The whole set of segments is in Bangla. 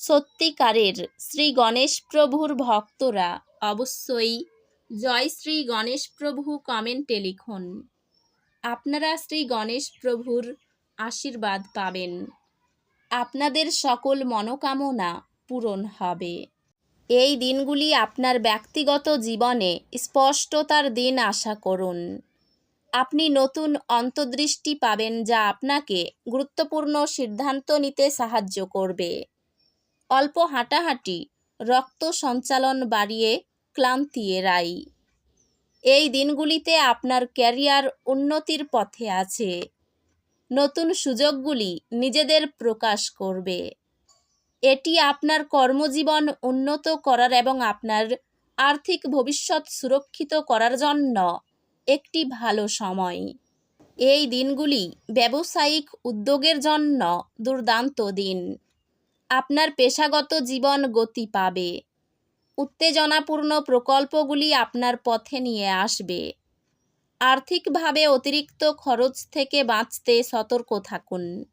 সত্যিকারের শ্রী গণেশ প্রভুর ভক্তরা অবশ্যই জয় শ্রী গণেশ প্রভু কমেন্টে লিখুন। আপনারা শ্রী গণেশ প্রভুর আশীর্বাদ পাবেন। আপনাদের সকল মনোকামনা পূরণ হবে। এই দিনগুলি আপনার ব্যক্তিগত জীবনে স্পষ্টতার দিন আশা করুন। আপনি নতুন অন্তর্দৃষ্টি পাবেন যা আপনাকে গুরুত্বপূর্ণ সিদ্ধান্ত নিতে সাহায্য করবে। অল্প হাঁটাহাঁটি, রক্ত সঞ্চালন বাড়িয়ে ক্লান্তি এড়াই এই দিনগুলিতে আপনার ক্যারিয়ার উন্নতির পথে আছে। নতুন সুযোগগুলি নিজেদের প্রকাশ করবে। এটি আপনার কর্মজীবন উন্নত করার এবং আপনার আর্থিক ভবিষ্যৎ সুরক্ষিত করার জন্য একটি ভালো সময়। এই দিনগুলি ব্যবসায়িক উদ্যোগের জন্য দুর্দান্ত দিন। আপনার পেশাগত জীবন গতি পাবে। উত্তেজনাপূর্ণ প্রকল্পগুলি আপনার পথে নিয়ে আসবে। আর্থিকভাবে অতিরিক্ত খরচ থেকে বাঁচতে সতর্ক থাকুন।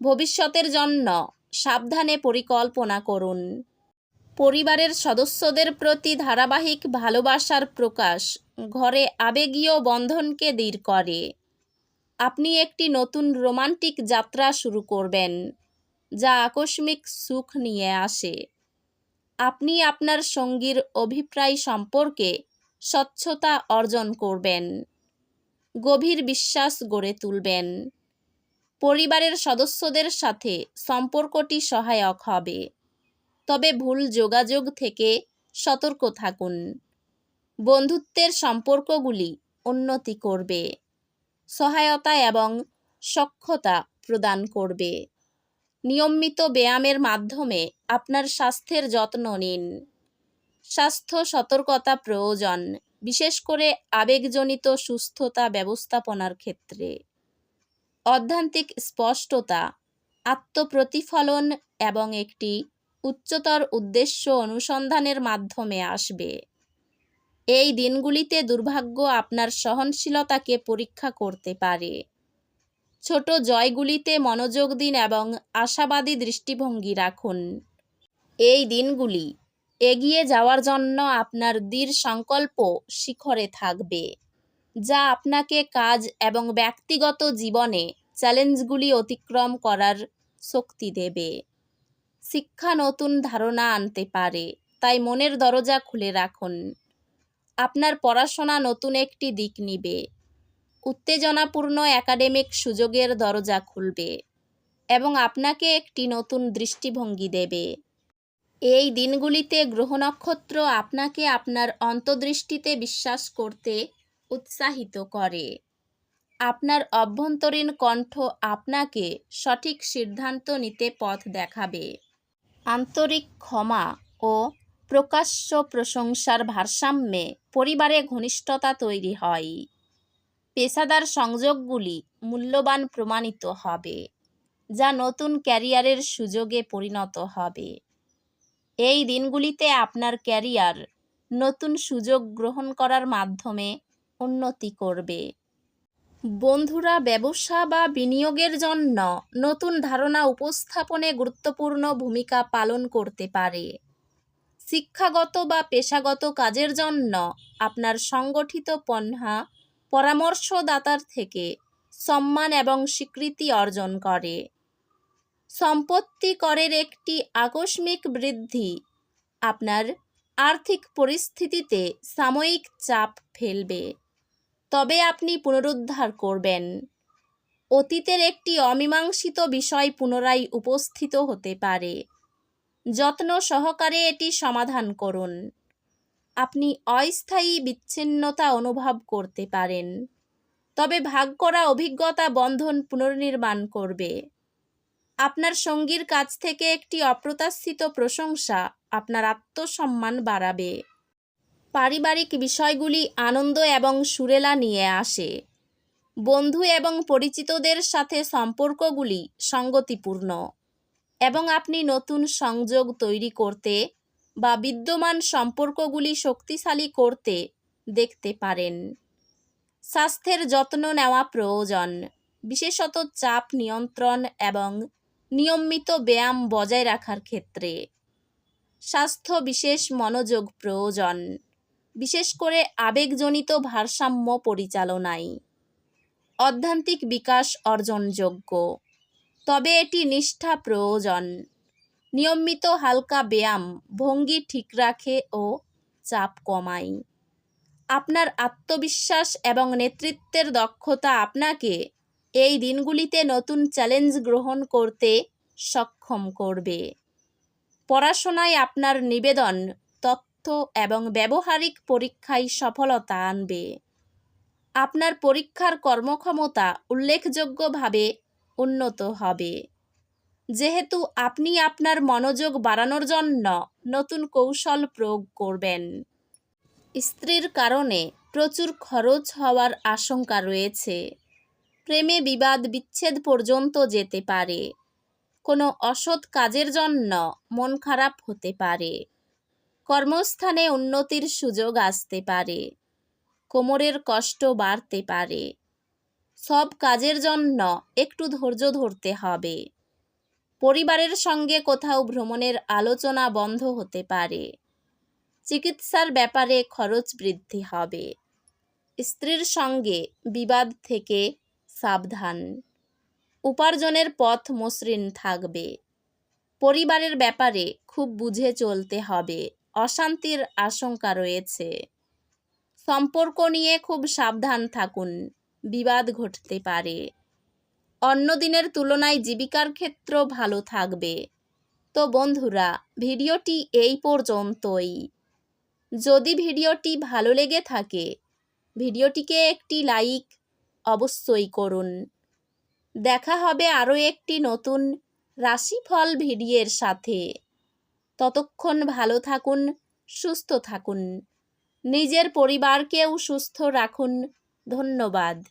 ভবিষ্যতের জন্য সাবধানে পরিকল্পনা করুন। পরিবারের সদস্যদের প্রতি ধারাবাহিক ভালোবাসার প্রকাশ ঘরে আবেগীয় বন্ধনকে দৃঢ় করে। আপনি একটি নতুন রোমান্টিক যাত্রা শুরু করবেন। যা আকস্মিক সুখ নিয়ে আসে। আপনি আপনার সঙ্গীর অভিপ্রায় সম্পর্কে স্বচ্ছতা অর্জন করবেন, গভীর বিশ্বাস গড়ে তুলবেন। পরিবারের সদস্যদের সাথে সম্পর্কটি সহায়ক হবে। তবে ভুল যোগাযোগ থেকে সতর্ক থাকুন। বন্ধুত্বের সম্পর্কগুলি উন্নতি করবে, সহায়তা এবং সক্ষতা প্রদান করবে। নিয়মিত ব্যায়ামের মাধ্যমে আপনার স্বাস্থ্যের যত্ন নিন। স্বাস্থ্য সতর্কতা প্রয়োজন, বিশেষ করে আবেগজনিত সুস্থতা ব্যবস্থাপনার ক্ষেত্রে। অধ্যান্তিক স্পষ্টতা, আত্মপ্রতিফলন এবং একটি উচ্চতর উদ্দেশ্য অনুসন্ধানের মাধ্যমে আসবে। এই দিনগুলিতে দুর্ভাগ্য আপনার সহনশীলতাকে পরীক্ষা করতে পারে। ছোট জয়গুলিতে মনোযোগ দিন এবং আশাবাদী দৃষ্টিভঙ্গি রাখুন। এই দিনগুলি এগিয়ে যাওয়ার জন্য আপনার দৃঢ় সংকল্প শিখরে থাকবে, যা আপনাকে কাজ এবং ব্যক্তিগত জীবনে চ্যালেঞ্জগুলি অতিক্রম করার শক্তি দেবে। শিক্ষা নতুন ধারণা আনতে পারে, তাই মনের দরজা খুলে রাখুন। আপনার পড়াশোনা নতুন একটি দিক নিবে। উত্তেজনাপূর্ণ একাডেমিক সুযোগের দরজা খুলবে এবং আপনাকে একটি নতুন দৃষ্টিভঙ্গি দেবে। এই দিনগুলিতে গ্রহ নক্ষত্র আপনাকে আপনার অন্তর্দৃষ্টিতে বিশ্বাস করতে উৎসাহিত করে। আপনার অভ্যন্তরীণ কণ্ঠ আপনাকে সঠিক সিদ্ধান্ত নিতে পথ দেখাবে। আন্তরিক ক্ষমা ও প্রকাশ্য প্রশংসার ভারসাম্যে পরিবারে ঘনিষ্ঠতা তৈরি হয়। পেশাদার সংযোগগুলি মূল্যবান প্রমাণিত হবে, যা নতুন ক্যারিয়ারের সুযোগে পরিণত হবে। এই দিনগুলিতে আপনার ক্যারিয়ার নতুন সুযোগ গ্রহণ করার মাধ্যমে উন্নতি করবে। বন্ধুরা, ব্যবসা বা বিনিয়োগের জন্য নতুন ধারণা উপস্থাপনে গুরুত্বপূর্ণ ভূমিকা পালন করতে পারে। শিক্ষাগত বা পেশাগত কাজের জন্য আপনার সংগঠিত পণ্যা পরামর্শদাতার থেকে সম্মান এবং স্বীকৃতি অর্জন করে। সম্পত্তি করের একটি আকস্মিক বৃদ্ধি আপনার আর্থিক পরিস্থিতিতে সাময়িক চাপ ফেলবে। তবে আপনি পুনরুদ্ধার করবেন। অতীতের একটি অমীমাংসিত বিষয় পুনরায় উপস্থিত হতে পারে। যত্ন সহকারে এটি সমাধান করুন। আপনি অস্থায়ী বিচ্ছিন্নতা অনুভব করতে পারেন। তবে ভাগ করা অভিজ্ঞতা বন্ধন পুনর্নির্মাণ করবে। আপনার সঙ্গীর কাছ থেকে একটি অপ্রত্যাশিত প্রশংসা আপনার আত্মসম্মান বাড়াবে। পারিবারিক বিষয়গুলি আনন্দ এবং সুরেলা নিয়ে আসে। বন্ধু এবং পরিচিতদের সাথে সম্পর্কগুলি সঙ্গতিপূর্ণ এবং আপনি নতুন সংযোগ তৈরি করতে বা বিদ্যমান সম্পর্কগুলি শক্তিশালী করতে দেখতে পারেন। স্বাস্থ্যের যত্ন নেওয়া প্রয়োজন। বিশেষত চাপ নিয়ন্ত্রণ এবং নিয়মিত ব্যায়াম বজায় রাখার ক্ষেত্রে। স্বাস্থ্য বিশেষ মনোযোগ প্রয়োজন। বিশেষ করে আবেগজনিত ভারসাম্য পরিচালনায়। অধ্যান্তিক বিকাশ অর্জনযোগ্য। তবে এটি নিষ্ঠা প্রয়োজন। নিয়মিত হালকা ব্যায়াম, ভঙ্গি ঠিক রাখে ও চাপ কমায়। আপনার আত্মবিশ্বাস এবং নেতৃত্বের দক্ষতা আপনাকে এই দিনগুলিতে নতুন চ্যালেঞ্জ গ্রহণ করতে সক্ষম করবে। পড়াশোনায় আপনার নিবেদন, তথ্য এবং ব্যবহারিক পরীক্ষায় সফলতা আনবে। আপনার পরীক্ষার কর্মক্ষমতা উল্লেখযোগ্যভাবে উন্নত হবে। যেহেতু আপনি আপনার মনোযোগ বাড়ানোর জন্য নতুন কৌশল প্রয়োগ করবেন। স্ত্রীর কারণে প্রচুর খরচ হওয়ার আশঙ্কা রয়েছে। প্রেমে বিবাদ বিচ্ছেদ পর্যন্ত যেতে পারে। কোনো অসৎ কাজের জন্য মন খারাপ হতে পারে। কর্মস্থানে উন্নতির সুযোগ আসতে পারে। কোমরের কষ্ট বাড়তে পারে। সব কাজের জন্য একটু ধৈর্য ধরতে হবে। পরিবারের সঙ্গে কোথাও ভ্রমণের আলোচনা বন্ধ হতে পারে। চিকিৎসার ব্যাপারে খরচ বৃদ্ধি হবে। স্ত্রীর সঙ্গে বিবাদ থেকে সাবধান। উপার্জনের পথ মসৃণ থাকবে। পরিবারের ব্যাপারে খুব বুঝে চলতে হবে। অশান্তির আশঙ্কা রয়েছে। সম্পর্ক নিয়ে খুব সাবধান থাকুন। বিবাদ ঘটতে পারে। অন্য দিনের তুলনায় জীবিকার ক্ষেত্র ভালো থাকবে। তো বন্ধুরা, ভিডিওটি এই পর্যন্তই। যদি ভিডিওটি ভালো লেগে থাকে, ভিডিওটিকে একটি লাইক অবশ্যই করুন। দেখা হবে আরও একটি নতুন রাশিফল ভিডিওর সাথে। ততক্ষণ ভালো থাকুন, সুস্থ থাকুন। নিজের পরিবারকেও সুস্থ রাখুন। ধন্যবাদ।